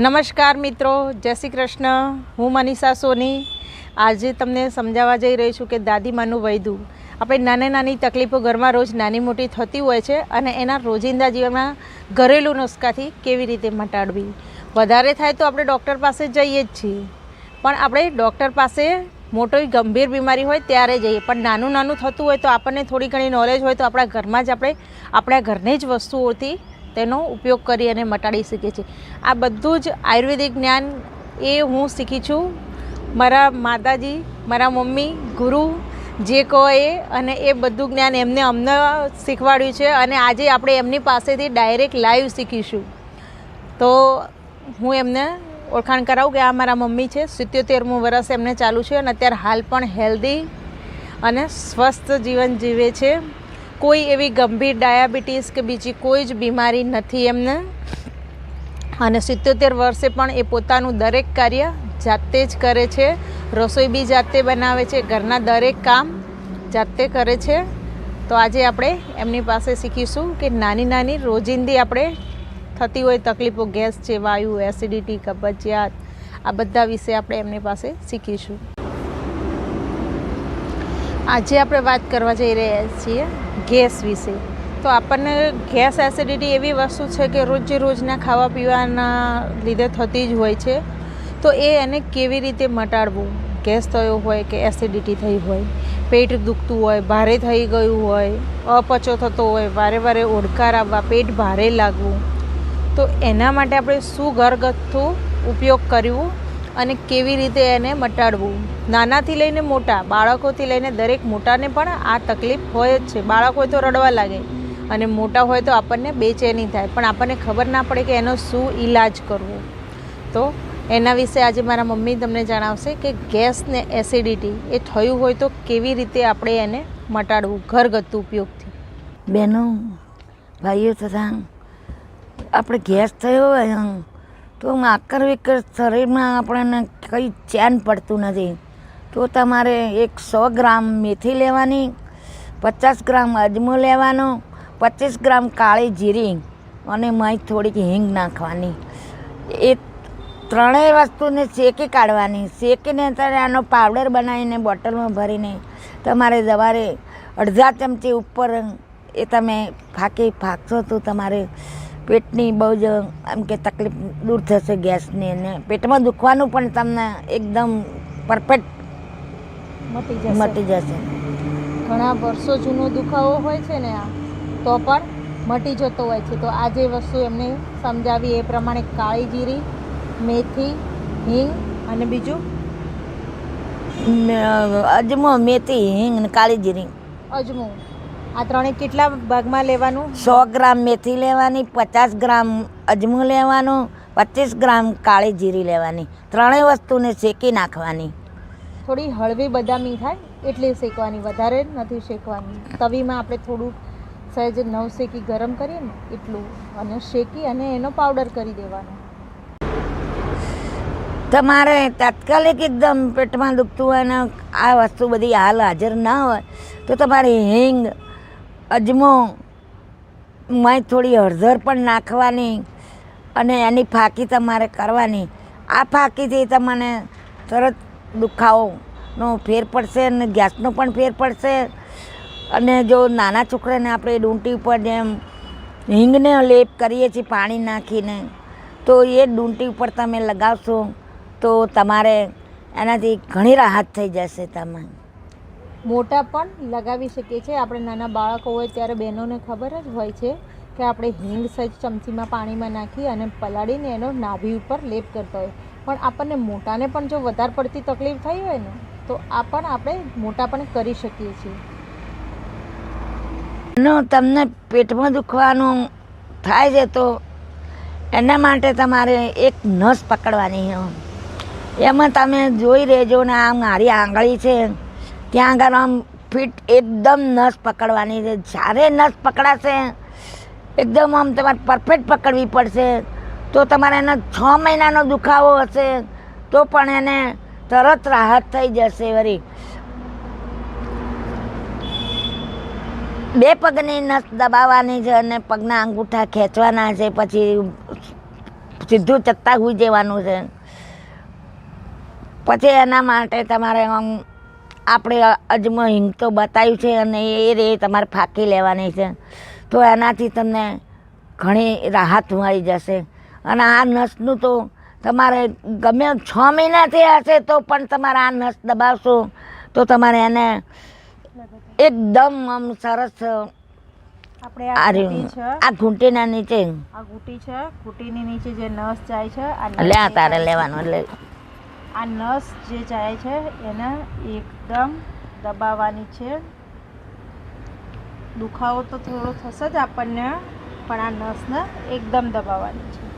નમસ્કાર મિત્રો, જય શ્રી કૃષ્ણ. હું મનીષા સોની. આજે તમને સમજાવવા જઈ રહી છું કે દાદીમાનું વૈદું. આપણે નાની નાની તકલીફો ઘરમાં રોજ નાની મોટી થતી હોય છે અને એના રોજિંદા જીવનમાં ઘરેલું નુસ્ખાથી કેવી રીતે મટાડવી? વધારે થાય તો આપણે ડૉક્ટર પાસે જઈએ જ છીએ. પણ આપણે ડૉક્ટર પાસે મોટી ગંભીર બીમારી હોય ત્યારે જઈએ. પણ નાનું નાનું થતું હોય તો આપણને થોડી ઘણી નોલેજ હોય તો આપણા ઘરમાં જ આપણે, આપણા ઘરની જ વસ્તુઓથી તેનો ઉપયોગ કરી અને મટાડી શકીએ છીએ. આ બધું જ આયુર્વેદિક જ્ઞાન એ હું શીખી છું. મારા માતાજી, મારા મમ્મી, ગુરુ જે કહો અને એ બધું જ્ઞાન એમને અમને શીખવાડ્યું છે અને આજે આપણે એમની પાસેથી ડાયરેક્ટ લાઈવ શીખીશું. તો હું એમને ઓળખાણ કરાવું કે આ મારા મમ્મી છે. સિત્યોતેરમું વર્ષ એમને ચાલુ છે અને અત્યારે હાલ પણ હેલ્ધી અને સ્વસ્થ જીવન જીવે છે. કોઈ એવી ગંભીર ડાયાબિટીસ કે બીજી કોઈ જ બીમારી નથી એમને. અને સિત્યોતેર વર્ષે પણ એ પોતાનું દરેક કાર્ય જાતે જ કરે છે. રસોઈ બી જાતે બનાવે છે. ઘરના દરેક કામ જાતે કરે છે. તો આજે આપણે એમની પાસે શીખીશું કે નાની નાની રોજિંદી આપણે થતી હોય તકલીફો, ગેસ છે, વાયુ, એસિડિટી કબજિયાત આ બધા વિશે આપણે એમની પાસે શીખીશું. આજે આપણે વાત કરવા જઈ રહ્યા છીએ ગેસ વિશે. તો આપણને ગેસ એસિડિટી એવી વસ્તુ છે કે રોજે રોજના ખાવા પીવાના લીધે થતી જ હોય છે. તો એ એને કેવી રીતે મટાડવું? ગેસ થયો હોય કે એસિડિટી થઈ હોય? પેટ દુખતું હોય, ભારે થઈ ગયું હોય, અપચો થતો હોય, વારે વારે ઓડકાર આવવા, પેટ ભારે લાગવું. તો એના માટે આપણે શું ઘરગથ્થુ ઉપયોગ કરવું અને કેવી રીતે એને મટાડવું? નાનાથી લઈને મોટા, બાળકોથી લઈને દરેક મોટાને પણ આ તકલીફ હોય જ છે. બાળક હોય તો રડવા લાગે અને મોટા હોય તો આપણને બેચેની થાય. પણ આપણને ખબર ના પડે કે એનો શું ઈલાજ કરવો. તો એના વિશે આજે મારા મમ્મી તમને જણાવશે કે ગેસને એસિડિટી એ થયું હોય તો કેવી રીતે આપણે એને મટાડવું ઘરગથ્થુ ઉપયોગથી. બહેનો ભાઈઓ તથા, આપણે ગેસ થયો હોય તો માકર વિકર શરીરમાં આપણને કંઈ ચેન પડતું નથી. તો તમારે એક સો ગ્રામ મેથી લેવાની, પચાસ ગ્રામ અજમો લેવાનો, પચીસ ગ્રામ કાળી જીરી અને મહી થોડીક હિંગ નાખવાની. એ ત્રણેય વસ્તુને શેકી કાઢવાની. શેકીને ત્યારે આનો પાવડર બનાવીને બોટલમાં ભરીને તમારે સવારે અડધા ચમચી ઉપર એ તમે ફાંકી, ફાંકશો તો તમારે પેટની બહુ જ એમ કે તકલીફ દૂર થશે ગેસની અને પેટમાં દુખવાનું પણ તમને એકદમ પરફેક્ટ મટી જશે. ઘણા વર્ષો જૂનો દુખાવો હોય છે ને આ તો પણ મટી જતો હોય છે. તો આ જે વસ્તુ એમને સમજાવી એ પ્રમાણે કાળી જીરી મેથી હિંગ અને બીજું? અજમો મેથી હિંગ અને કાળી જીરી અજમો. આ ત્રણે કેટલા ભાગમાં લેવાનું? સો ગ્રામ મેથી લેવાની પચાસ ગ્રામ અજમું લેવાનું પચીસ ગ્રામ કાળી જીરી લેવાની. ત્રણેય વસ્તુને શેકી નાખવાની. થોડી હળવી બદામી થાય એટલી શેકવાની વધારે નથી શેકવાની. તવીમાં આપણે થોડું સહેજ નવ શેકી ગરમ કરીએ ને એટલું. અને શેકી અને એનો પાવડર કરી દેવાનો. તમારે તાત્કાલિક એકદમ પેટમાં દુખતું હોય ને આ વસ્તુ બધી હાલ હાજર ના હોય તો તમારે હિંગ અજમો માં થોડી હળદર પણ નાખવાની અને એની ફાંકી તમારે કરવાની. આ ફાંકીથી તમને તરત દુખાવોનો ફેર પડશે અને ગેસનો પણ ફેર પડશે. અને જો નાના છોકરાને આપણે ડૂંટી ઉપર જેમ હિંગને લેપ કરીએ છીએ પાણી નાખીને, તો એ ડૂંટી ઉપર તમે લગાવશો તો તમારે એનાથી ઘણી રાહત થઈ જશે તમે મોટા પણ લગાવી શકીએ છીએ. આપણે નાના બાળકો હોય ત્યારે બહેનોને ખબર જ હોય છે કે આપણે હિંગ સહેજ ચમચીમાં પાણીમાં નાખી અને પલાળીને એનો નાભી ઉપર લેપ કરતા હોય. પણ આપણને મોટાને પણ જો વધારે પડતી તકલીફ થઈ હોય ને, તો આ પણ આપણે મોટા પણ કરી શકીએ છીએ. તમને પેટમાં દુખવાનું થાય છે તો એના માટે તમારે એક નસ પકડવાની એમાં તમે જોઈ રહેજો ને, આ મારી આંગળી છે. ત્યાં આગળ આમ ફિટ એકદમ નસ પકડવાની છે. જ્યારે નસ પકડાશે, એકદમ આમ તમારે પરફેક્ટ પકડવી પડશે. તો તમારે એનો છ મહિનાનો દુખાવો હશે, તો પણ એને તરત રાહત થઈ જશે વળી બે પગની નસ દબાવવાની છે અને પગના અંગૂઠા ખેંચવાના છે, પછી સીધું ચત્તા હોઈ જવાનું છે. પછી એના માટે તમારે આમ આપણે અજમો હિંગ તો બતાવ્યું છે અને એ રે તમારે ફાંકી લેવાની છે. તો એનાથી તમને ઘણી રાહત મળી જશે. અને આ નસનું તો તમારે ગમે છ મહિનાથી હશે તો પણ તમારે આ નસ દબાવશો. તો તમારે એને એકદમ આમ સરસ આપણે આ ઘૂંટીના નીચે. આ ઘૂંટી છે. ઘૂંટીની નીચે જે નસ જાય છે લે તારે લેવાનું એટલે આ નસ જે જાય છે, એને એકદમ દબાવવાની છે. દુખાવો તો થોડો થશે જ આપણને, પણ આ નસને એકદમ દબાવવાની છે.